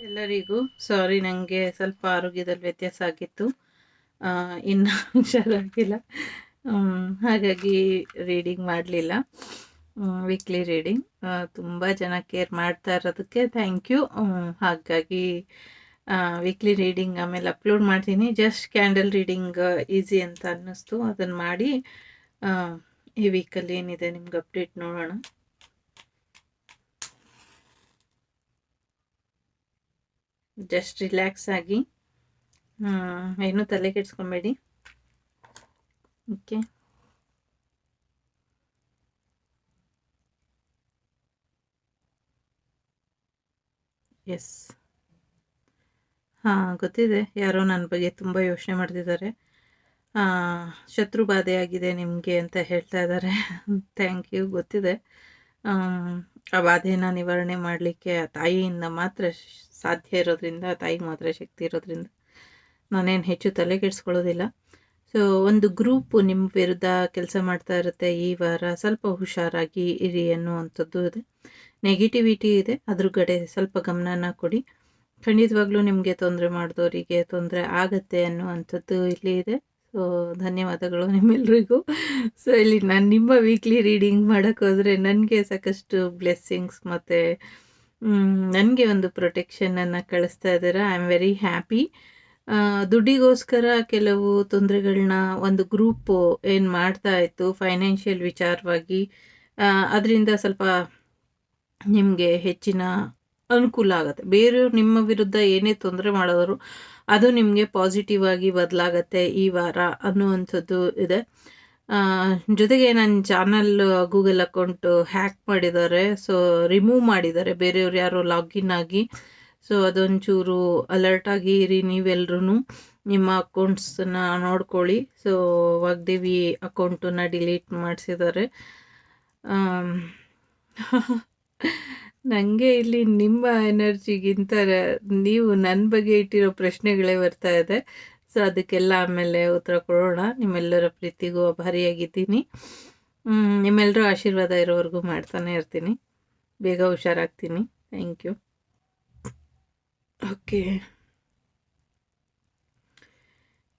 ಎಲ್ಲರಿಗೂ ಸಾರಿ ನನಗೆ ಸ್ವಲ್ಪ ಆರೋಗ್ಯದಲ್ಲಿ ವ್ಯತ್ಯಾಸ ಆಗಿತ್ತು. ಇನ್ನೂ ಹುಷಾರಾಗಿಲ್ಲ. ಹಾಗಾಗಿ ರೀಡಿಂಗ್ ಮಾಡಲಿಲ್ಲ. ವೀಕ್ಲಿ ರೀಡಿಂಗ್ ತುಂಬ ಜನ ಕೇರ್ ಮಾಡ್ತಾ ಇರೋದಕ್ಕೆ ಥ್ಯಾಂಕ್ ಯು ಹಾಗಾಗಿ ವೀಕ್ಲಿ ರೀಡಿಂಗ್ ಆಮೇಲೆ ಅಪ್ಲೋಡ್ ಮಾಡ್ತೀನಿ. ಜಸ್ಟ್ ಕ್ಯಾಂಡಲ್ ರೀಡಿಂಗ್ ಈಸಿ ಅಂತ ಅನ್ನಿಸ್ತು. ಅದನ್ನು ಮಾಡಿ ಈ ವೀಕಲ್ಲಿ ಏನಿದೆ ನಿಮ್ಗೆ ಅಪ್ಡೇಟ್ ನೋಡೋಣ. ಜಸ್ಟ್ ರಿಲ್ಯಾಕ್ಸ್ ಆಗಿ ಏನು ತಲೆ ಕೆಡಿಸ್ಕೊಬೇಡಿ. ಓಕೆ ಎಸ್ ಹಾಂ ಗೊತ್ತಿದೆ. ಯಾರೋ ನನ್ನ ಬಗ್ಗೆ ತುಂಬ ಯೋಚನೆ ಮಾಡ್ತಿದ್ದಾರೆ. ಆ, ಶತ್ರು ಆಗಿದೆ ನಿಮಗೆ ಅಂತ ಹೇಳ್ತಾ ಇದ್ದಾರೆ. ಥ್ಯಾಂಕ್ ಯು ಗೊತ್ತಿದೆ. ಆ ಬಾಧೆನ ನಿವಾರಣೆ ಮಾಡಲಿಕ್ಕೆ ತಾಯಿಯಿಂದ ಮಾತ್ರ ಸಾಧ್ಯ ಇರೋದ್ರಿಂದ ತಾಯಿಗೆ ಮಾತ್ರ ಶಕ್ತಿ ಇರೋದ್ರಿಂದ ನಾನೇನು ಹೆಚ್ಚು ತಲೆ ಕೆಡಿಸ್ಕೊಳ್ಳೋದಿಲ್ಲ ಸೊ ಒಂದು ಗ್ರೂಪ್ ನಿಮ್ಮ ವಿರುದ್ಧ ಕೆಲಸ ಮಾಡ್ತಾ ಇರುತ್ತೆ, ಈ ವಾರ ಸ್ವಲ್ಪ ಹುಷಾರಾಗಿ ಇರಿ ಅನ್ನುವಂಥದ್ದು ಇದೆ. ನೆಗೆಟಿವಿಟಿ ಇದೆ, ಅದ್ರ ಕಡೆ ಸ್ವಲ್ಪ ಗಮನನ ಕೊಡಿ. ಖಂಡಿತವಾಗ್ಲೂ ನಿಮಗೆ ತೊಂದರೆ ಮಾಡಿದವರಿಗೆ ತೊಂದರೆ ಆಗತ್ತೆ ಅನ್ನುವಂಥದ್ದು ಇಲ್ಲಿ ಇದೆ. ಸೊ ಧನ್ಯವಾದಗಳು ನಿಮ್ಮೆಲ್ರಿಗೂ. ಸೊ ಇಲ್ಲಿ ನಾನು ನಿಮ್ಮ ವೀಕ್ಲಿ ರೀಡಿಂಗ್ ಮಾಡೋಕ್ಕೋದ್ರೆ ನನಗೆ ಸಾಕಷ್ಟು ಬ್ಲೆಸ್ಸಿಂಗ್ಸ್ ಮತ್ತು ನನಗೆ ಒಂದು ಪ್ರೊಟೆಕ್ಷನನ್ನು ಕಳಿಸ್ತಾ ಇದ್ದಾರೆ ಐ ಆಮ್ ವೆರಿ ಹ್ಯಾಪಿ ದುಡ್ಡಿಗೋಸ್ಕರ ಕೆಲವು ತೊಂದರೆಗಳನ್ನ ಒಂದು ಗ್ರೂಪು ಏನು ಮಾಡ್ತಾ ಇತ್ತು ಫೈನಾನ್ಷಿಯಲ್ ವಿಚಾರವಾಗಿ. ಅದರಿಂದ ಸ್ವಲ್ಪ ನಿಮಗೆ ಹೆಚ್ಚಿನ ಅನುಕೂಲ ಆಗುತ್ತೆ. ಬೇರೆಯವ್ರು ನಿಮ್ಮ ವಿರುದ್ಧ ಏನೇ ತೊಂದರೆ ಮಾಡಿದ್ರು ಅದು ನಿಮಗೆ ಪಾಸಿಟಿವ್ ಆಗಿ ಬದಲಾಗತ್ತೆ ಈ ವಾರ ಅನ್ನುವಂಥದ್ದು ಇದೆ. ಜೊತೆಗೆ ನನ್ನ ಚಾನಲ್ ಗೂಗಲ್ ಅಕೌಂಟು ಹ್ಯಾಕ್ ಮಾಡಿದ್ದಾರೆ. ಸೊ ರಿಮೂವ್ ಮಾಡಿದ್ದಾರೆ. ಬೇರೆಯವ್ರು ಯಾರೋ ಲಾಗಿನ್ ಆಗಿ. ಸೊ ಅದೊಂಚೂರು ಅಲರ್ಟ್ ಆಗಿ ಇರಿ ನೀವೆಲ್ರೂ ನಿಮ್ಮ ಅಕೌಂಟ್ಸನ್ನ ನೋಡ್ಕೊಳ್ಳಿ. ಸೊ ವಾಗ್ದೇವಿ ಅಕೌಂಟನ್ನ ಡಿಲೀಟ್ ಮಾಡಿಸಿದ್ದಾರೆ. ನನಗೆ ಇಲ್ಲಿ ನಿಮ್ಮ ಎನರ್ಜಿಗಿಂತ ನೀವು ನನ್ನ ಬಗ್ಗೆ ಇಟ್ಟಿರೋ ಪ್ರಶ್ನೆಗಳೇ ಬರ್ತಾ ಇದೆ. ಸೊ ಅದಕ್ಕೆಲ್ಲ ಆಮೇಲೆ ಉತ್ತರ ಕೊಡೋಣ. ನಿಮ್ಮೆಲ್ಲರ ಪ್ರೀತಿಗೂ ಅಭಾರಿಯಾಗಿದ್ದೀನಿ ನಿಮ್ಮೆಲ್ಲರೂ ಆಶೀರ್ವಾದ ಇರೋವರೆಗೂ ಮಾಡ್ತಾನೆ ಇರ್ತೀನಿ. ಬೇಗ ಹುಷಾರಾಗ್ತೀನಿ. ಥ್ಯಾಂಕ್ ಯು ಓಕೆ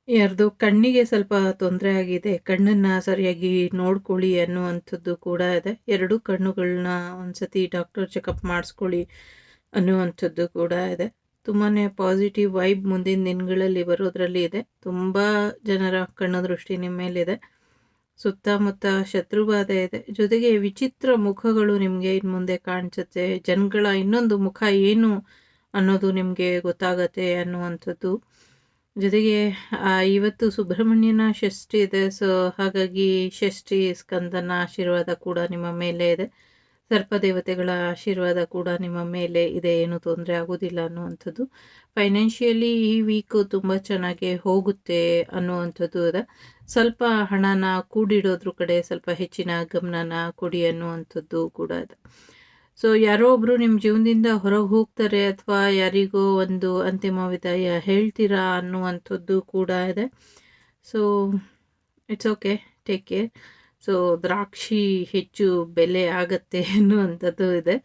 ಯಾರ್ದು ಕಣ್ಣಿಗೆ ಸ್ವಲ್ಪ ತೊಂದರೆ ಆಗಿದೆ. ಕಣ್ಣನ್ನು ಸರಿಯಾಗಿ ನೋಡ್ಕೊಳ್ಳಿ ಅನ್ನುವಂಥದ್ದು ಕೂಡ ಇದೆ. ಎರಡು ಕಣ್ಣುಗಳನ್ನ ಒಂದ್ಸತಿ ಡಾಕ್ಟರ್ ಚೆಕಪ್ ಮಾಡಿಸ್ಕೊಳ್ಳಿ ಅನ್ನುವಂಥದ್ದು ಕೂಡ ಇದೆ. ತುಂಬಾ ಪಾಸಿಟಿವ್ ವೈಬ್ ಮುಂದಿನ ದಿನಗಳಲ್ಲಿ ಬರೋದ್ರಲ್ಲಿ ಇದೆ. ತುಂಬ ಜನರ ಕಣ್ಣ ದೃಷ್ಟಿ ನಿಮ್ಮ ಮೇಲಿದೆ. ಸುತ್ತಮುತ್ತ ಶತ್ರುಬಾಧೆ ಇದೆ. ಜೊತೆಗೆ ವಿಚಿತ್ರ ಮುಖಗಳು ನಿಮಗೆ ಇನ್ನು ಮುಂದೆ ಕಾಣಿಸುತ್ತೆ. ಜನಗಳ ಇನ್ನೊಂದು ಮುಖ ಏನು ಅನ್ನೋದು ನಿಮಗೆ ಗೊತ್ತಾಗತ್ತೆ ಅನ್ನುವಂಥದ್ದು. ಜೊತೆಗೆ ಇವತ್ತು ಸುಬ್ರಹ್ಮಣ್ಯನ ಷಷ್ಠಿ ಇದೆ. ಸೊ ಹಾಗಾಗಿ ಷಷ್ಠಿ, ಸ್ಕಂದನ ಆಶೀರ್ವಾದ ಕೂಡ ನಿಮ್ಮ ಮೇಲೆ ಇದೆ. ಸರ್ಪದೇವತೆಗಳ ಆಶೀರ್ವಾದ ಕೂಡ ನಿಮ್ಮ ಮೇಲೆ ಇದೆ, ಏನು ತೊಂದರೆ ಆಗೋದಿಲ್ಲ ಅನ್ನುವಂಥದ್ದು. ಫೈನಾನ್ಷಿಯಲಿ ಈ ವೀಕು ತುಂಬ ಚೆನ್ನಾಗಿ ಹೋಗುತ್ತೆ ಅನ್ನುವಂಥದ್ದು ಇದೆ ಸ್ವಲ್ಪ ಹಣನ ಕೂಡಿಡೋದ್ರ ಕಡೆ ಸ್ವಲ್ಪ ಹೆಚ್ಚಿನ ಗಮನನ ಕೊಡಿ ಅನ್ನುವಂಥದ್ದು ಕೂಡ ಇದೆ ಸೊ ಯಾರೋ ಒಬ್ಬರು ನಿಮ್ಮ ಜೀವನದಿಂದ ಹೊರಗೆ ಹೋಗ್ತಾರೆ ಅಥವಾ ಯಾರಿಗೋ ಒಂದು ಅಂತಿಮ ವಿದಾಯ ಹೇಳ್ತೀರಾ ಅನ್ನುವಂಥದ್ದು ಕೂಡ ಇದೆ. So it's okay take care so ದ್ರಾಕ್ಷಿ ಹೆಚ್ಚು ಬೆಲೆ ಆಗತ್ತೆ ಅನ್ನುವಂಥದ್ದು ಇದೆ.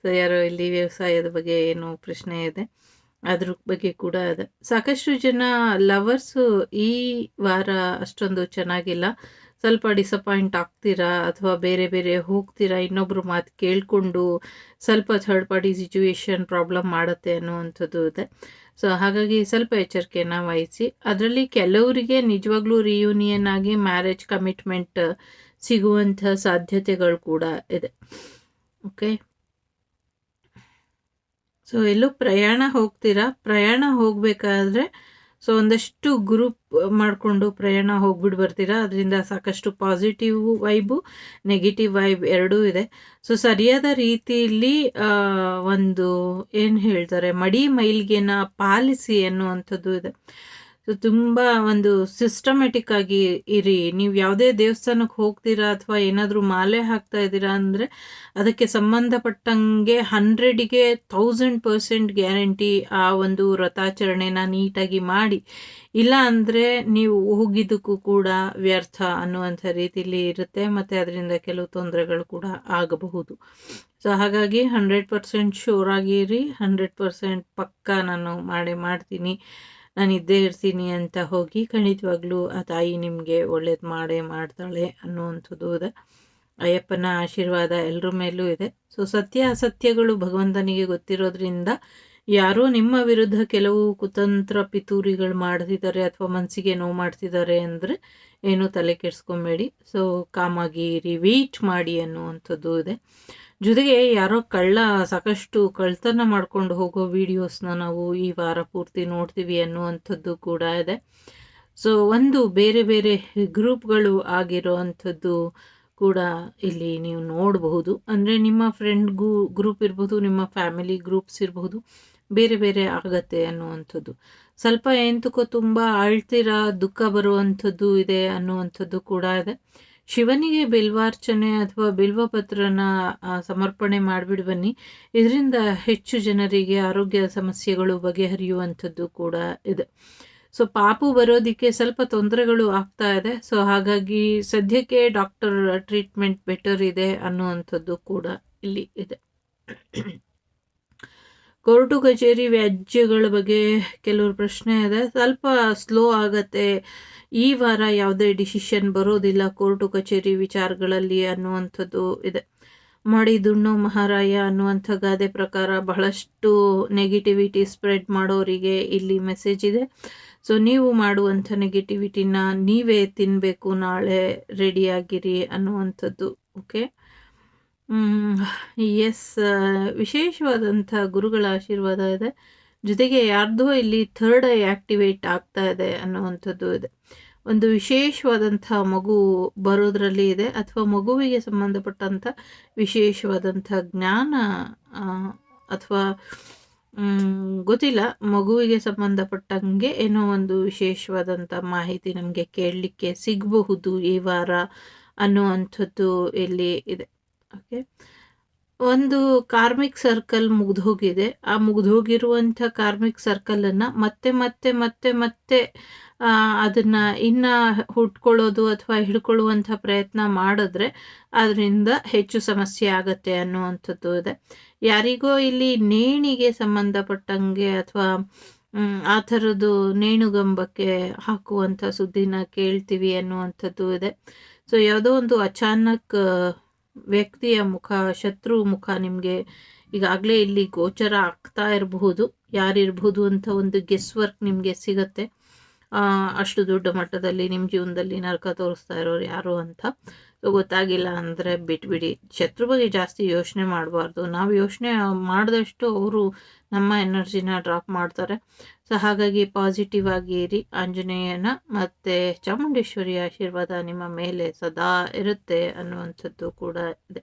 ಸೊ ಯಾರೋ ಇಲ್ಲಿ ವ್ಯವಸಾಯದ ಬಗ್ಗೆ ಏನು ಪ್ರಶ್ನೆ ಇದೆ. ಅದ್ರ ಬಗ್ಗೆ ಕೂಡ ಇದೆ. ಸಾಕಷ್ಟು ಜನ ಲವರ್ಸು ಈ ವಾರ ಅಷ್ಟೊಂದು ಚೆನ್ನಾಗಿಲ್ಲ. ಸ್ವಲ್ಪ ಡಿಸಪಾಯಿಂಟ್ ಆಗ್ತೀರಾ ಅಥವಾ ಬೇರೆ ಬೇರೆ ಹೋಗ್ತೀರಾ? ಇನ್ನೊಬ್ರು ಮಾತು ಕೇಳಿಕೊಂಡು ಸ್ವಲ್ಪ ಥರ್ಡ್ ಪಾರ್ಟಿ ಸಿಚುವೇಶನ್ ಪ್ರಾಬ್ಲಮ್ ಮಾಡುತ್ತೆ ಅನ್ನುವಂಥದ್ದು ಇದೆ. ಸೊ ಹಾಗಾಗಿ ಸ್ವಲ್ಪ ಎಚ್ಚರಿಕೆನ ವಹಿಸಿ. ಅದರಲ್ಲಿ ಕೆಲವರಿಗೆ ನಿಜವಾಗ್ಲೂ ರಿಯೂನಿಯನ್ ಆಗಿ ಮ್ಯಾರೇಜ್ ಕಮಿಟ್ಮೆಂಟ್ ಸಿಗುವಂಥ ಸಾಧ್ಯತೆಗಳು ಕೂಡ ಇದೆ. ಓಕೆ ಸೊ ಎಲ್ಲೂ ಪ್ರಯಾಣ ಹೋಗ್ತೀರಾ? ಪ್ರಯಾಣ ಹೋಗಬೇಕಾದ್ರೆ ಸೊ ಒಂದಷ್ಟು ಗ್ರೂಪ್ ಮಾಡಿಕೊಂಡು ಪ್ರಯಾಣ ಹೋಗ್ಬಿಟ್ಟು ಬರ್ತೀರಾ. ಅದರಿಂದ ಸಾಕಷ್ಟು ಪಾಸಿಟಿವ್ ವೈಬು ನೆಗೆಟಿವ್ ವೈಬ್ ಎರಡೂ ಇದೆ. ಸೊ ಸರಿಯಾದ ರೀತಿಯಲ್ಲಿ ಒಂದು ಏನು ಹೇಳ್ತಾರೆ, ಮಡಿ ಮೈಲ್ಗೆನ ಪಾಲಿಸಿ ಅನ್ನುವಂಥದ್ದು ಇದೆ. ಸೊ ತುಂಬ ಒಂದು ಸಿಸ್ಟಮೆಟಿಕ್ ಆಗಿ ಇರಿ. ನೀವು ಯಾವುದೇ ದೇವಸ್ಥಾನಕ್ಕೆ ಹೋಗ್ತೀರಾ ಅಥವಾ ಏನಾದರೂ ಮಾಲೆ ಹಾಕ್ತಾ ಇದ್ದೀರಾ ಅಂದರೆ ಅದಕ್ಕೆ ಸಂಬಂಧಪಟ್ಟಂಗೆ ಹಂಡ್ರೆಡಿಗೆ ತೌಸಂಡ್ ಪರ್ಸೆಂಟ್ ಗ್ಯಾರಂಟಿ ಆ ಒಂದು ವ್ರತಾಚರಣೆನ ನೀಟಾಗಿ ಮಾಡಿ. ಇಲ್ಲ ಅಂದರೆ ನೀವು ಹೋಗಿದ್ದಕ್ಕೂ ಕೂಡ ವ್ಯರ್ಥ ಅನ್ನುವಂಥ ರೀತಿಯಲ್ಲಿ ಇರುತ್ತೆ ಮತ್ತು ಅದರಿಂದ ಕೆಲವು ತೊಂದರೆಗಳು ಕೂಡ ಆಗಬಹುದು. ಸೊ ಹಾಗಾಗಿ ಹಂಡ್ರೆಡ್ ಪರ್ಸೆಂಟ್ ಶೋರ್ ಆಗಿರಿ ಹಂಡ್ರೆಡ್ ಪರ್ಸೆಂಟ್ ಪಕ್ಕ ನಾನು ಮಾಡೇ ಮಾಡ್ತೀನಿ. ನಾನು ಇದ್ದೇ ಇರ್ತೀನಿ ಅಂತ ಹೋಗಿ ಖಂಡಿತವಾಗ್ಲೂ ಆ ತಾಯಿ ನಿಮಗೆ ಒಳ್ಳೇದು ಮಾಡೇ ಮಾಡ್ತಾಳೆ ಅನ್ನುವಂಥದ್ದು ಇದೆ. ಅಯ್ಯಪ್ಪನ ಆಶೀರ್ವಾದ ಎಲ್ಲರ ಮೇಲೂ ಇದೆ. ಸೊ ಸತ್ಯ ಅಸತ್ಯಗಳು ಭಗವಂತನಿಗೆ ಗೊತ್ತಿರೋದ್ರಿಂದ ಯಾರೋ ನಿಮ್ಮ ವಿರುದ್ಧ ಕೆಲವು ಕುತಂತ್ರ ಪಿತೂರಿಗಳು ಮಾಡ್ತಿದ್ದಾರೆ ಅಥವಾ ಮನಸ್ಸಿಗೆ ನೋವು ಮಾಡ್ತಿದ್ದಾರೆ ಅಂದರೆ ಏನು ತಲೆ ಕೆಡಿಸ್ಕೊಬೇಡಿ. ಸೊ ಕಾಮಾಗಿ ರಿವೀಟ್ ಮಾಡಿ ಅನ್ನುವಂಥದ್ದು ಇದೆ. ಜೊತೆಗೆ ಯಾರೋ ಕಳ್ಳ ಸಾಕಷ್ಟು ಕಳ್ತನ ಮಾಡ್ಕೊಂಡು ಹೋಗೋ ವಿಡಿಯೋಸ್ನ ನಾವು ಈ ವಾರ ಪೂರ್ತಿ ನೋಡ್ತೀವಿ ಅನ್ನುವಂಥದ್ದು ಕೂಡ ಇದೆ. ಸೊ ಒಂದು ಬೇರೆ ಬೇರೆ ಗ್ರೂಪ್ಗಳು ಆಗಿರೋ ಅಂಥದ್ದು ಕೂಡ ಇಲ್ಲಿ ನೀವು ನೋಡಬಹುದು. ಅಂದರೆ ನಿಮ್ಮ ಫ್ರೆಂಡ್ಗೂ ಗ್ರೂಪ್ ಇರ್ಬೋದು, ನಿಮ್ಮ ಫ್ಯಾಮಿಲಿ ಗ್ರೂಪ್ಸ್ ಇರಬಹುದು ಬೇರೆ ಬೇರೆ ಆಗತ್ತೆ ಅನ್ನುವಂಥದ್ದು. ಸ್ವಲ್ಪ ಎಂತಕೋ ತುಂಬ ಅಳ್ತೀರಾ, ದುಃಖ ಬರುವಂಥದ್ದು ಇದೆ ಅನ್ನುವಂಥದ್ದು ಕೂಡ ಇದೆ. ಶಿವನಿಗೆ ಬಿಲ್ವಾರ್ಚನೆ ಅಥವಾ ಬಿಲ್ವಪತ್ರನ ಸಮರ್ಪಣೆ ಮಾಡಿಬಿಡಿ ಬನ್ನಿ. ಇದರಿಂದ ಹೆಚ್ಚು ಜನರಿಗೆ ಆರೋಗ್ಯ ಸಮಸ್ಯೆಗಳು ಬಗೆಹರಿಯುವಂಥದ್ದು ಕೂಡ ಇದೆ. ಸೊ, ಪಾಪು ಬರೋದಕ್ಕೆ ಸ್ವಲ್ಪ ತೊಂದರೆಗಳು ಆಗ್ತಾ ಇದೆ. ಸೊ, ಹಾಗಾಗಿ ಸದ್ಯಕ್ಕೆ ಡಾಕ್ಟರ್ ಟ್ರೀಟ್ಮೆಂಟ್ ಬೆಟರ್ ಇದೆ ಅನ್ನುವಂಥದ್ದು ಕೂಡ ಇಲ್ಲಿ ಇದೆ. ಕೋರ್ಟು ಕಚೇರಿ ವ್ಯಾಜ್ಯಗಳ ಬಗ್ಗೆ ಕೆಲವರು ಪ್ರಶ್ನೆ ಇದೆ. ಸ್ವಲ್ಪ ಸ್ಲೋ ಆಗತ್ತೆ. ಈ ವಾರ ಯಾವುದೇ ಡಿಸಿಷನ್ ಬರೋದಿಲ್ಲ ಕೋರ್ಟು ಕಚೇರಿ ವಿಚಾರಗಳಲ್ಲಿ ಅನ್ನುವಂಥದ್ದು ಇದೆ. ಮಾಡಿ ದುಣ್ಣು ಮಹಾರಾಯ ಅನ್ನುವಂಥ ಗಾದೆ ಪ್ರಕಾರ ಬಹಳಷ್ಟು ನೆಗೆಟಿವಿಟಿ ಸ್ಪ್ರೆಡ್ ಮಾಡೋರಿಗೆ ಇಲ್ಲಿ ಮೆಸೇಜ್ ಇದೆ. ಸೊ ನೀವು ಮಾಡುವಂಥ ನೆಗೆಟಿವಿಟಿನ ನೀವೇ ತಿನ್ನಬೇಕು ನಾಳೆ ರೆಡಿಯಾಗಿರಿ ಅನ್ನುವಂಥದ್ದು ಓಕೆ ಎಸ್ ವಿಶೇಷವಾದಂಥ ಗುರುಗಳ ಆಶೀರ್ವಾದ ಇದೆ. ಜೊತೆಗೆ ಯಾರ್ದೋ ಇಲ್ಲಿ ಥರ್ಡ್ ಐ ಆ್ಯಕ್ಟಿವೇಟ್ ಆಗ್ತಾ ಇದೆ ಅನ್ನುವಂಥದ್ದು ಇದೆ. ಒಂದು ವಿಶೇಷವಾದಂಥ ಮಗು ಬರೋದ್ರಲ್ಲಿ ಇದೆ, ಅಥವಾ ಮಗುವಿಗೆ ಸಂಬಂಧಪಟ್ಟಂಥ ವಿಶೇಷವಾದಂಥ ಜ್ಞಾನ ಅಥವಾ ಗೊತ್ತಿಲ್ಲ, ಮಗುವಿಗೆ ಸಂಬಂಧಪಟ್ಟಂಗೆ ಏನೋ ಒಂದು ವಿಶೇಷವಾದಂಥ ಮಾಹಿತಿ ನಮಗೆ ಕೇಳಲಿಕ್ಕೆ ಸಿಗಬಹುದು ಈ ವಾರ ಅನ್ನುವಂಥದ್ದು ಇಲ್ಲಿ ಇದೆ. ಓಕೆ ಒಂದು ಕಾರ್ಮಿಕ್ ಸರ್ಕಲ್ ಮುಗ್ದೋಗಿದೆ ಆ ಮುಗ್ದೋಗಿರುವಂಥ ಕಾರ್ಮಿಕ್ ಸರ್ಕಲನ್ನು ಮತ್ತೆ ಮತ್ತೆ ಮತ್ತೆ ಮತ್ತೆ ಅದನ್ನು ಇನ್ನು ಹುಟ್ಕೊಳ್ಳೋದು ಅಥವಾ ಹಿಡ್ಕೊಳ್ಳುವಂಥ ಪ್ರಯತ್ನ ಮಾಡಿದ್ರೆ ಅದರಿಂದ ಹೆಚ್ಚು ಸಮಸ್ಯೆ ಆಗತ್ತೆ ಅನ್ನುವಂಥದ್ದು ಇದೆ. ಯಾರಿಗೋ ಇಲ್ಲಿ ನೇಣಿಗೆ ಸಂಬಂಧಪಟ್ಟಂಗೆ ಅಥವಾ ಆ ಥರದ್ದು ನೇಣುಗಂಬಕ್ಕೆ ಹಾಕುವಂಥ ಸುದ್ದಿನ ಕೇಳ್ತೀವಿ ಅನ್ನುವಂಥದ್ದು ಇದೆ. ಸೊ ಯಾವುದೋ ಒಂದು ಅಚಾನಕ್ ವ್ಯಕ್ತಿಯ ಮುಖ, ಶತ್ರು ಮುಖ ನಿಮಗೆ ಈಗಾಗಲೇ ಇಲ್ಲಿ ಗೋಚರ ಆಗ್ತಾ ಇರಬಹುದು, ಯಾರಿರ್ಬಹುದು ಅಂತ ಒಂದು ಗೆಸ್ ವರ್ಕ್ ನಿಮಗೆ ಸಿಗತ್ತೆ. ಅಷ್ಟು ದೊಡ್ಡ ಮಟ್ಟದಲ್ಲಿ ನಿಮ್ಮ ಜೀವನದಲ್ಲಿ ನರಕ ತೋರಿಸ್ತಾ ಇರೋರು ಯಾರು ಅಂತ. ಗೊತ್ತಾಗಿಲ್ಲ ಅಂದರೆ ಬಿಟ್ಬಿಡಿ. ಶತ್ರು ಬಗ್ಗೆ ಜಾಸ್ತಿ ಯೋಚನೆ ಮಾಡಬಾರ್ದು. ನಾವು ಯೋಚನೆ ಮಾಡಿದಷ್ಟು ಅವರು ನಮ್ಮ ಎನರ್ಜಿನ ಡ್ರಾಪ್ ಮಾಡ್ತಾರೆ. ಸೊ ಹಾಗಾಗಿ ಪಾಸಿಟಿವ್ ಆಗಿ ಇರಿ. ಆಂಜನೇಯನ ಮತ್ತು ಚಾಮುಂಡೇಶ್ವರಿ ಆಶೀರ್ವಾದ ನಿಮ್ಮ ಮೇಲೆ ಸದಾ ಇರುತ್ತೆ ಅನ್ನುವಂಥದ್ದು ಕೂಡ ಇದೆ.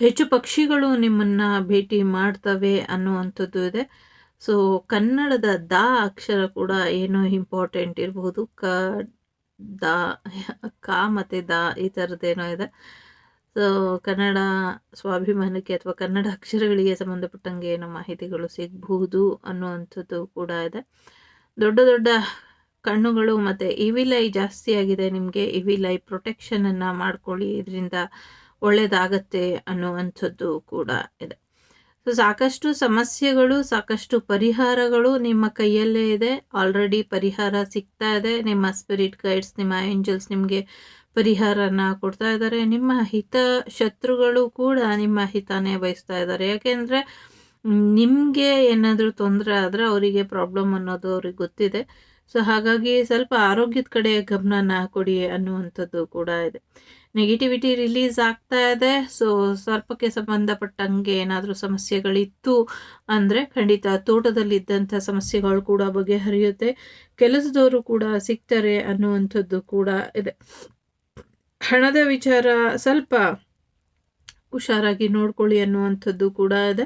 ಹೆಚ್ಚು ಪಕ್ಷಿಗಳು ನಿಮ್ಮನ್ನು ಭೇಟಿ ಮಾಡ್ತವೆ ಅನ್ನುವಂಥದ್ದು ಇದೆ. ಸೊ ಕನ್ನಡದ ದ ಅಕ್ಷರ ಕೂಡ ಏನೋ ಇಂಪಾರ್ಟೆಂಟ್ ಇರಬಹುದು ಕ ದ, ಕ ಮತ್ತು ದ ಈ ಥರದ್ದೇನೋ ಇದೆ. ಸೊ ಕನ್ನಡ ಸ್ವಾಭಿಮಾನಕ್ಕೆ ಅಥವಾ ಕನ್ನಡ ಅಕ್ಷರಗಳಿಗೆ ಸಂಬಂಧಪಟ್ಟಂಗೆ ಏನೋ ಮಾಹಿತಿಗಳು ಸಿಗಬಹುದು ಅನ್ನುವಂಥದ್ದು ಕೂಡ ಇದೆ. ದೊಡ್ಡ ದೊಡ್ಡ ಕಣ್ಣುಗಳು ಮತ್ತು ಇವಿಲೈ ಜಾಸ್ತಿ ಆಗಿದೆ. ನಿಮಗೆ ಇವಿಲೈ ಪ್ರೊಟೆಕ್ಷನನ್ನು ಮಾಡ್ಕೊಳ್ಳಿ. ಇದರಿಂದ ಒಳ್ಳೆಯದಾಗತ್ತೆ ಅನ್ನುವಂಥದ್ದು ಕೂಡ ಇದೆ. ಸೊ ಸಾಕಷ್ಟು ಸಮಸ್ಯೆಗಳು, ಸಾಕಷ್ಟು ಪರಿಹಾರಗಳು ನಿಮ್ಮ ಕೈಯಲ್ಲೇ ಇದೆ. ಆಲ್ರೆಡಿ ಪರಿಹಾರ ಸಿಗ್ತಾ ಇದೆ. ನಿಮ್ಮ ಸ್ಪಿರಿಟ್ ಗೈಡ್ಸ್ ನಿಮ್ಮ ಏಂಜಲ್ಸ್ ನಿಮಗೆ ಪರಿಹಾರನ ಕೊಡ್ತಾ ಇದ್ದಾರೆ. ನಿಮ್ಮ ಹಿತ ಶತ್ರುಗಳು ಕೂಡ ನಿಮ್ಮ ಹಿತನೇ ಬಯಸ್ತಾ ಇದ್ದಾರೆ. ಯಾಕೆಂದರೆ ನಿಮಗೆ ಏನಾದರೂ ತೊಂದರೆ ಆದರೆ ಅವರಿಗೆ ಪ್ರಾಬ್ಲಮ್ ಅನ್ನೋದು ಅವ್ರಿಗೆ ಗೊತ್ತಿದೆ. ಸೊ ಹಾಗಾಗಿ ಸ್ವಲ್ಪ ಆರೋಗ್ಯದ ಕಡೆ ಗಮನನ ಕೊಡಿ ಅನ್ನುವಂಥದ್ದು ಕೂಡ ಇದೆ. ನೆಗೆಟಿವಿಟಿ ರಿಲೀಸ್ ಆಗ್ತಾ ಇದೆ. ಸೊ ಸ್ವಲ್ಪಕ್ಕೆ ಸಂಬಂಧಪಟ್ಟಂಗೆ ಏನಾದರೂ ಸಮಸ್ಯೆಗಳಿತ್ತು ಅಂದರೆ ಖಂಡಿತ ತೋಟದಲ್ಲಿದ್ದಂಥ ಸಮಸ್ಯೆಗಳು ಕೂಡ ಬಗೆಹರಿಯುತ್ತೆ. ಕೆಲಸದವರು ಕೂಡ ಸಿಗ್ತಾರೆ ಅನ್ನುವಂಥದ್ದು ಕೂಡ ಇದೆ. ಹಣದ ವಿಚಾರ ಸ್ವಲ್ಪ ಹುಷಾರಾಗಿ ನೋಡ್ಕೊಳ್ಳಿ ಅನ್ನುವಂಥದ್ದು ಕೂಡ ಇದೆ.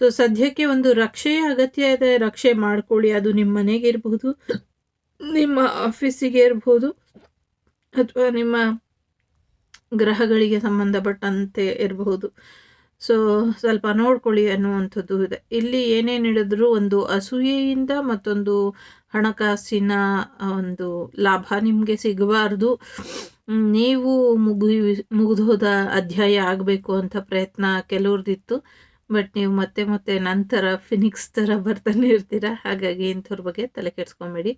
ಸೊ ಸದ್ಯಕ್ಕೆ ಒಂದು ರಕ್ಷೆಯ ಅಗತ್ಯ ಇದೆ. ರಕ್ಷೆ ಮಾಡ್ಕೊಳ್ಳಿ. ಅದು ನಿಮ್ಮ ಮನೆಗೆ ಇರಬಹುದು ನಿಮ್ಮ ಆಫೀಸಿಗೆ ಇರಬಹುದು ಅಥವಾ ನಿಮ್ಮ ಗ್ರಹಗಳಿಗೆ ಸಂಬಂಧಪಟ್ಟಂತೆ ಇರಬಹುದು. ಸೊ ಸ್ವಲ್ಪ ನೋಡ್ಕೊಳ್ಳಿ ಅನ್ನುವಂಥದ್ದು ಇದೆ. ಇಲ್ಲಿ ಏನೇನು ಹೇಳಿದ್ರು? ಒಂದು ಅಸೂಯೆಯಿಂದ ಮತ್ತೊಂದು ಹಣಕಾಸಿನ ಒಂದು ಲಾಭ ನಿಮಗೆ ಸಿಗಬಾರ್ದು. ನೀವು ಮುಗಿ ಮುಗಿದೋದ ಅಧ್ಯಾಯ ಆಗಬೇಕು ಅಂತ ಪ್ರಯತ್ನ ಕೆಲವ್ರದ್ದಿತ್ತು. ಬಟ್ ನೀವು ಮತ್ತೆ ಮತ್ತೆ ನಂತರ ಫಿನಿಕ್ಸ್ ಥರ ಬರ್ತಾನೆ ಇರ್ತೀರ? ಹಾಗಾಗಿ ಇಂಥವ್ರ ಬಗ್ಗೆ ತಲೆ ಕೆಡಿಸ್ಕೊಬೇಡಿ.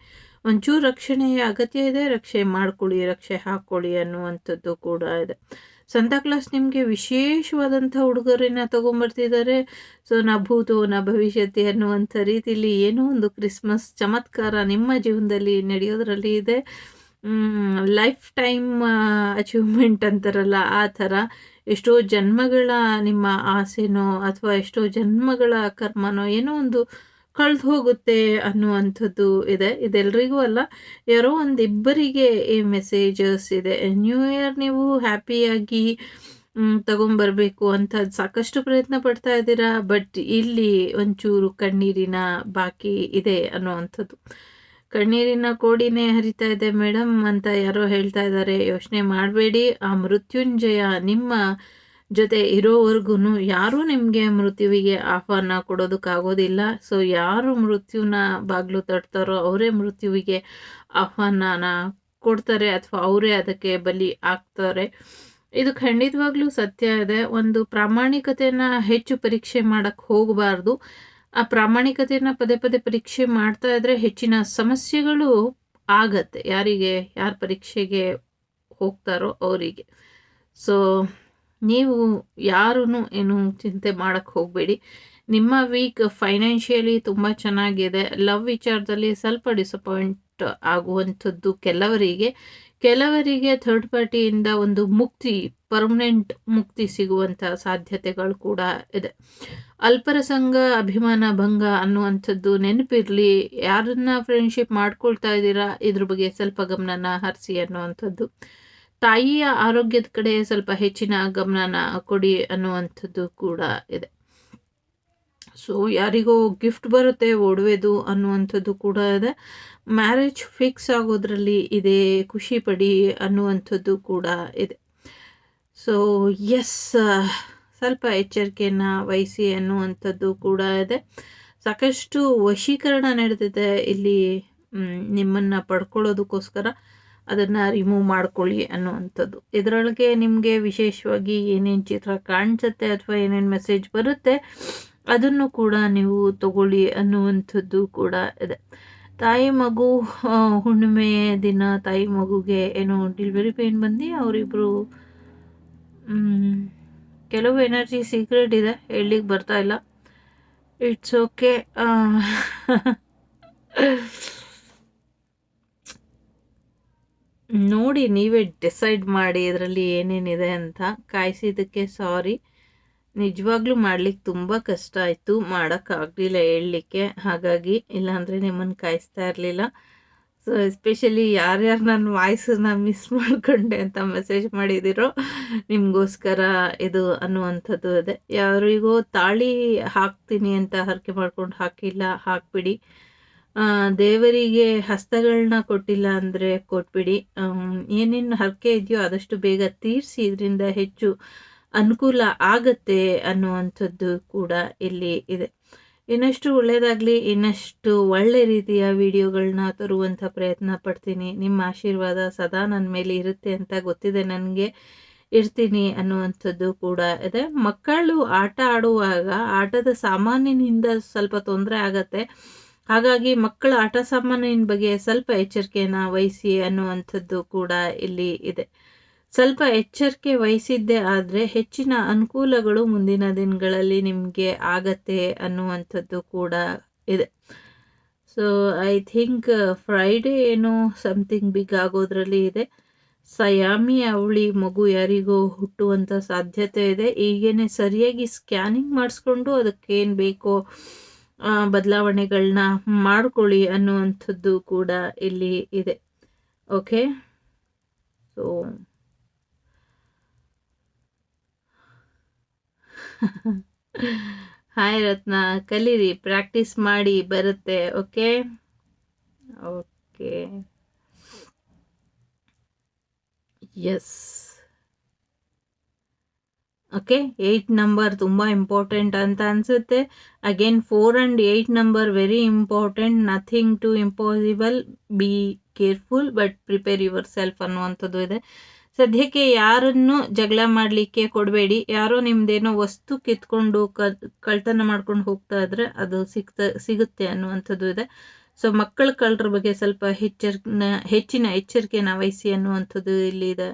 ಒಂಚೂರು ರಕ್ಷಣೆಯ ಅಗತ್ಯ ಇದೆ, ರಕ್ಷೆ ಮಾಡ್ಕೊಳ್ಳಿ, ರಕ್ಷೆ ಹಾಕ್ಕೊಳ್ಳಿ ಅನ್ನುವಂಥದ್ದು ಕೂಡ ಇದೆ. ಸಂತಾ ಕ್ಲಾಸ್ ನಿಮಗೆ ವಿಶೇಷವಾದಂಥ ಉಡುಗೊರೆನ ತೊಗೊಂಬರ್ತಿದ್ದಾರೆ. ಸೊ ನಾ ಭೂತು, ನಾ ಭವಿಷ್ಯತಿ ಅನ್ನುವಂಥ ರೀತಿಯಲ್ಲಿ ಏನೋ ಒಂದು ಕ್ರಿಸ್ಮಸ್ ಚಮತ್ಕಾರ ನಿಮ್ಮ ಜೀವನದಲ್ಲಿ ನಡೆಯೋದ್ರಲ್ಲಿ ಇದೆ. ಲೈಫ್ ಟೈಮ್, ಅಚೀವ್ಮೆಂಟ್ ಅಂತಾರಲ್ಲ, ಆ ಥರ ಎಷ್ಟೋ ಜನ್ಮಗಳ ನಿಮ್ಮ ಆಸೆನೋ ಅಥವಾ ಎಷ್ಟೋ ಜನ್ಮಗಳ ಕರ್ಮನೋ ಏನೋ ಒಂದು ಕಳೆದು ಹೋಗುತ್ತೆ ಅನ್ನುವಂಥದ್ದು ಇದೆ. ಇದೆಲ್ಲರಿಗೂ ಅಲ್ಲ, ಯಾರೋ ಒಂದು ಇಬ್ಬರಿಗೆ ಈ ಮೆಸೇಜಸ್ ಇದೆ. ನ್ಯೂ ಇಯರ್ ನೀವು ಹ್ಯಾಪಿಯಾಗಿ ತಗೊಂಬರ್ಬೇಕು ಅಂತ ಸಾಕಷ್ಟು ಪ್ರಯತ್ನ ಪಡ್ತಾ ಇದ್ದೀರಾ? ಬಟ್ ಇಲ್ಲಿ ಒಂಚೂರು ಕಣ್ಣೀರಿನ ಬಾಕಿ ಇದೆ ಅನ್ನುವಂಥದ್ದು. ಕಣ್ಣೀರಿನ ಕೋಡಿನೇ ಹರಿತಾ ಇದೆ ಮೇಡಮ್ ಅಂತ ಯಾರೋ ಹೇಳ್ತಾ ಇದ್ದಾರೆ. ಯೋಚನೆ ಮಾಡಬೇಡಿ, ಆ ಮೃತ್ಯುಂಜಯ ನಿಮ್ಮ ಜೊತೆ ಇರೋವರೆಗೂ ಯಾರೂ ನಿಮಗೆ ಮೃತ್ಯುವಿಗೆ ಆಹ್ವಾನ ಕೊಡೋದಕ್ಕಾಗೋದಿಲ್ಲ. ಸೊ ಯಾರು ಮೃತ್ಯುನ ಬಾಗಿಲು ತಟ್ತಾರೋ ಅವರೇ ಮೃತ್ಯುವಿಗೆ ಆಹ್ವಾನನ ಕೊಡ್ತಾರೆ ಅಥವಾ ಅವರೇ ಅದಕ್ಕೆ ಬಲಿ ಆಗ್ತಾರೆ ಇದು ಖಂಡಿತವಾಗ್ಲೂ ಸತ್ಯ ಇದೆ. ಒಂದು ಪ್ರಾಮಾಣಿಕತೆನ ಹೆಚ್ಚು ಪರೀಕ್ಷೆ ಮಾಡೋಕ್ಕೆ ಹೋಗಬಾರ್ದು. ಆ ಪ್ರಾಮಾಣಿಕತೆಯನ್ನು ಪದೇ ಪದೇ ಪರೀಕ್ಷೆ ಮಾಡ್ತಾ ಇದ್ರೆ ಹೆಚ್ಚಿನ ಸಮಸ್ಯೆಗಳು ಆಗತ್ತೆ. ಯಾರಿಗೆ, ಯಾರು ಪರೀಕ್ಷೆಗೆ ಹೋಗ್ತಾರೋ ಅವರಿಗೆ. ಸೊ ನೀವು ಯಾರೂ ಏನು ಚಿಂತೆ ಮಾಡೋಕ್ಕೆ ಹೋಗಬೇಡಿ. ನಿಮ್ಮ ವೀಕ್ ಫೈನಾನ್ಷಿಯಲಿ ತುಂಬ ಚೆನ್ನಾಗಿದೆ. ಲವ್ ವಿಚಾರದಲ್ಲಿ ಸ್ವಲ್ಪ ಡಿಸಪಾಯಿಂಟ್ ಆಗುವಂಥದ್ದು ಕೆಲವರಿಗೆ. ಕೆಲವರಿಗೆ ಥರ್ಡ್ ಪಾರ್ಟಿಯಿಂದ ಒಂದು ಮುಕ್ತಿ ಪರ್ಮನೆಂಟ್ ಮುಕ್ತಿ ಸಿಗುವಂಥ ಸಾಧ್ಯತೆಗಳು ಕೂಡ ಇದೆ. ಅಲ್ಪರಸಂಗ ಅಭಿಮಾನ ಭಂಗ ಅನ್ನುವಂಥದ್ದು ನೆನಪಿರಲಿ. ಯಾರನ್ನ ಫ್ರೆಂಡ್ಶಿಪ್ ಮಾಡ್ಕೊಳ್ತಾ ಇದ್ದೀರಾ, ಇದ್ರ ಬಗ್ಗೆ ಸ್ವಲ್ಪ ಗಮನನ ಹರಿಸಿ ಅನ್ನುವಂಥದ್ದು. ತಾಯಿಯ ಆರೋಗ್ಯದ ಕಡೆ ಸ್ವಲ್ಪ ಹೆಚ್ಚಿನ ಗಮನನ ಕೊಡಿ ಅನ್ನುವಂಥದ್ದು ಕೂಡ ಇದೆ. ಸೊ ಯಾರಿಗೋ ಗಿಫ್ಟ್ ಬರುತ್ತೆ, ಒಡವೆದು ಅನ್ನುವಂಥದ್ದು ಕೂಡ ಇದೆ. ಮ್ಯಾರೇಜ್ ಫಿಕ್ಸ್ ಆಗೋದ್ರಲ್ಲಿ ಇದೆ ಖುಷಿ ಪಡಿ ಅನ್ನುವಂಥದ್ದು ಕೂಡ ಇದೆ. ಸೊ ಎಸ್ ಸ್ವಲ್ಪ ಎಚ್ಚರಿಕೆಯನ್ನು ವಹಿಸಿ ಅನ್ನುವಂಥದ್ದು ಕೂಡ ಇದೆ. ಸಾಕಷ್ಟು ವಶೀಕರಣ ನಡೆದಿದೆ ಇಲ್ಲಿ ನಿಮ್ಮನ್ನು ಪಡ್ಕೊಳ್ಳೋದಕ್ಕೋಸ್ಕರ. ಅದನ್ನು ರಿಮೂವ್ ಮಾಡ್ಕೊಳ್ಳಿ ಅನ್ನುವಂಥದ್ದು. ಇದರೊಳಗೆ ನಿಮಗೆ ವಿಶೇಷವಾಗಿ ಏನೇನು ಚಿತ್ರ ಕಾಣಿಸುತ್ತೆ ಅಥವಾ ಏನೇನು ಮೆಸೇಜ್ ಬರುತ್ತೆ, ಅದನ್ನು ಕೂಡ ನೀವು ತಗೊಳ್ಳಿ ಅನ್ನುವಂಥದ್ದು ಕೂಡ ಇದೆ. ತಾಯಿ ಮಗು ಹುಣ್ಣಿಮೆ ದಿನ ತಾಯಿ ಮಗುಗೆ ಏನೋ ಡೆಲಿವರಿ ಪೇನ್ ಬಂದು ಅವರಿಬ್ಬರು ಕೆಲವು ಎನರ್ಜಿ ಸೀಕ್ರೆಟ್ ಇದೆ ಬರ್ತಾ ಇಲ್ಲ. ಇಟ್ಸ್ ಓಕೆ ನೋಡಿ ನೀವೇ ಡಿಸೈಡ್ ಮಾಡಿ ಇದರಲ್ಲಿ ಏನೇನಿದೆ ಅಂತ ಕಾಯಿಸಿದ್ದಕ್ಕೆ ಸಾರಿ ನಿಜವಾಗ್ಲೂ ಮಾಡ್ಲಿಕ್ಕೆ ತುಂಬ ಕಷ್ಟ ಆಯಿತು. ಮಾಡೋಕ್ಕಾಗಲಿಲ್ಲ ಹೇಳಲಿಕ್ಕೆ. ಹಾಗಾಗಿ ಇಲ್ಲಾಂದರೆ ನಿಮ್ಮನ್ನು ಕಾಯಿಸ್ತಾ ಇರಲಿಲ್ಲ. ಸೊ ಎಸ್ಪೆಷಲಿ ಯಾರ್ಯಾರು ನನ್ನ ವಾಯ್ಸನ್ನ ಮಿಸ್ ಮಾಡಿಕೊಂಡೆ ಅಂತ ಮೆಸೇಜ್ ಮಾಡಿದಿರೋ, ನಿಮಗೋಸ್ಕರ ಇದು ಅನ್ನುವಂಥದ್ದು ಇದೆ. ಯಾರಿಗೋ ತಾಳಿ ಹಾಕ್ತೀನಿ ಅಂತ ಹರಕೆ ಮಾಡ್ಕೊಂಡು ಹಾಕಿಲ್ಲ, ಹಾಕ್ಬಿಡಿ. ದೇವರಿಗೆ ಹಸ್ತಗಳನ್ನ ಕೊಟ್ಟಿಲ್ಲ ಅಂದರೆ ಕೊಟ್ಬಿಡಿ. ಏನೇನು ಹರಕೆ ಇದೆಯೋ ಆದಷ್ಟು ಬೇಗ ತೀರಿಸಿ ಇದರಿಂದ ಹೆಚ್ಚು ಅನುಕೂಲ ಆಗತ್ತೆ ಅನ್ನುವಂಥದ್ದು ಕೂಡ ಇಲ್ಲಿ ಇದೆ. ಇನ್ನಷ್ಟು ಒಳ್ಳೆಯದಾಗಲಿ ಇನ್ನಷ್ಟು ಒಳ್ಳೆ ರೀತಿಯ ವಿಡಿಯೋಗಳನ್ನ ತರುವಂಥ ಪ್ರಯತ್ನ ಪಡ್ತೀನಿ. ನಿಮ್ಮ ಆಶೀರ್ವಾದ ಸದಾ ನನ್ನ ಮೇಲೆ ಇರುತ್ತೆ ಅಂತ ಗೊತ್ತಿದೆ. ನನಗೆ ಇರ್ತೀನಿ ಅನ್ನುವಂಥದ್ದು ಕೂಡ ಇದೆ. ಮಕ್ಕಳು ಆಟ ಆಡುವಾಗ ಆಟದ ಸಾಮಾನಿನಿಂದ ಸ್ವಲ್ಪ ತೊಂದರೆ ಆಗತ್ತೆ. ಹಾಗಾಗಿ ಮಕ್ಕಳ ಆಟ ಸಾಮಾನಿನ ಬಗ್ಗೆ ಸ್ವಲ್ಪ ಎಚ್ಚರಿಕೆಯನ್ನು ವಹಿಸಿ ಅನ್ನುವಂಥದ್ದು ಕೂಡ ಇಲ್ಲಿ ಇದೆ. ಸ್ವಲ್ಪ ಎಚ್ಚರಿಕೆ ವಹಿಸಿದ್ದೇ ಆದರೆ ಹೆಚ್ಚಿನ ಅನುಕೂಲಗಳು ಮುಂದಿನ ದಿನಗಳಲ್ಲಿ ನಿಮಗೆ ಆಗತ್ತೆ ಅನ್ನುವಂಥದ್ದು ಕೂಡ ಇದೆ. ಸೊ ಐ ಥಿಂಕ್ ಫ್ರೈಡೇ ಏನೋ ಸಮಥಿಂಗ್ ಬಿಗ್ ಆಗೋದ್ರಲ್ಲಿ ಇದೆ. ಸಯಾಮಿ ಅವಳಿ ಮಗು ಯಾರಿಗೋ ಹುಟ್ಟುವಂಥ ಸಾಧ್ಯತೆ ಇದೆ. ಈಗೇನೆ ಸರಿಯಾಗಿ ಸ್ಕ್ಯಾನಿಂಗ್ ಮಾಡಿಸ್ಕೊಂಡು ಅದಕ್ಕೇನು ಬೇಕೋ ಬದಲಾವಣೆಗಳನ್ನ ಮಾಡ್ಕೊಳ್ಳಿ ಅನ್ನುವಂಥದ್ದು ಕೂಡ ಇಲ್ಲಿ ಇದೆ. Okay so hi Ratna. ಕಲೀರಿ ಪ್ರಾಕ್ಟೀಸ್ ಮಾಡಿ, ಬರುತ್ತೆ okay okay yes okay eight number ತುಂಬ ಇಂಪಾರ್ಟೆಂಟ್ ಅಂತ ಅನಿಸುತ್ತೆ. Again four and eight number very important nothing to impossible be careful but prepare yourself ಅನ್ನುವಂಥದ್ದು ಇದೆ. ಸದ್ಯಕ್ಕೆ ಯಾರನ್ನು ಜಗಳ ಮಾಡಲಿಕ್ಕೆ ಕೊಡಬೇಡಿ. ಯಾರೋ ನಿಮ್ಮದೇನೋ ವಸ್ತು ಕಿತ್ಕೊಂಡು ಕಳ್ತನ ಮಾಡ್ಕೊಂಡು ಹೋಗ್ತಾ ಇದ್ರೆ ಅದು ಸಿಗ್ತಾ ಸಿಗುತ್ತೆ ಅನ್ನುವಂಥದ್ದು ಇದೆ. ಸೊ ಮಕ್ಕಳ ಕಳ್ಳರ ಬಗ್ಗೆ ಸ್ವಲ್ಪ ಹೆಚ್ಚರ್ ಹೆಚ್ಚಿನ ಎಚ್ಚರಿಕೆನ ವಹಿಸಿ ಅನ್ನುವಂಥದ್ದು ಇಲ್ಲಿ ಇದೆ.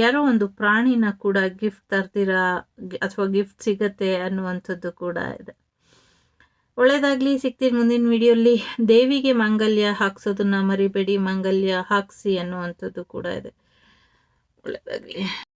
ಯಾರೋ ಒಂದು ಪ್ರಾಣಿನ ಕೂಡ ಗಿಫ್ಟ್ ತರ್ತೀರಾ ಅಥವಾ ಗಿಫ್ಟ್ ಸಿಗತ್ತೆ ಅನ್ನುವಂಥದ್ದು ಕೂಡ ಇದೆ. ಒಳ್ಳೇದಾಗ್ಲಿ ಸಿಗ್ತೀನಿ ಮುಂದಿನ ವಿಡಿಯೋಲಿ. ದೇವಿಗೆ ಮಾಂಗಲ್ಯ ಹಾಕ್ಸೋದನ್ನ ಮರಿಬೇಡಿ ಮಾಂಗಲ್ಯ ಹಾಕ್ಸಿ ಅನ್ನುವಂಥದ್ದು ಕೂಡ ಇದೆ. ಒಳ್ಳೇದಾಗ್ಲಿ.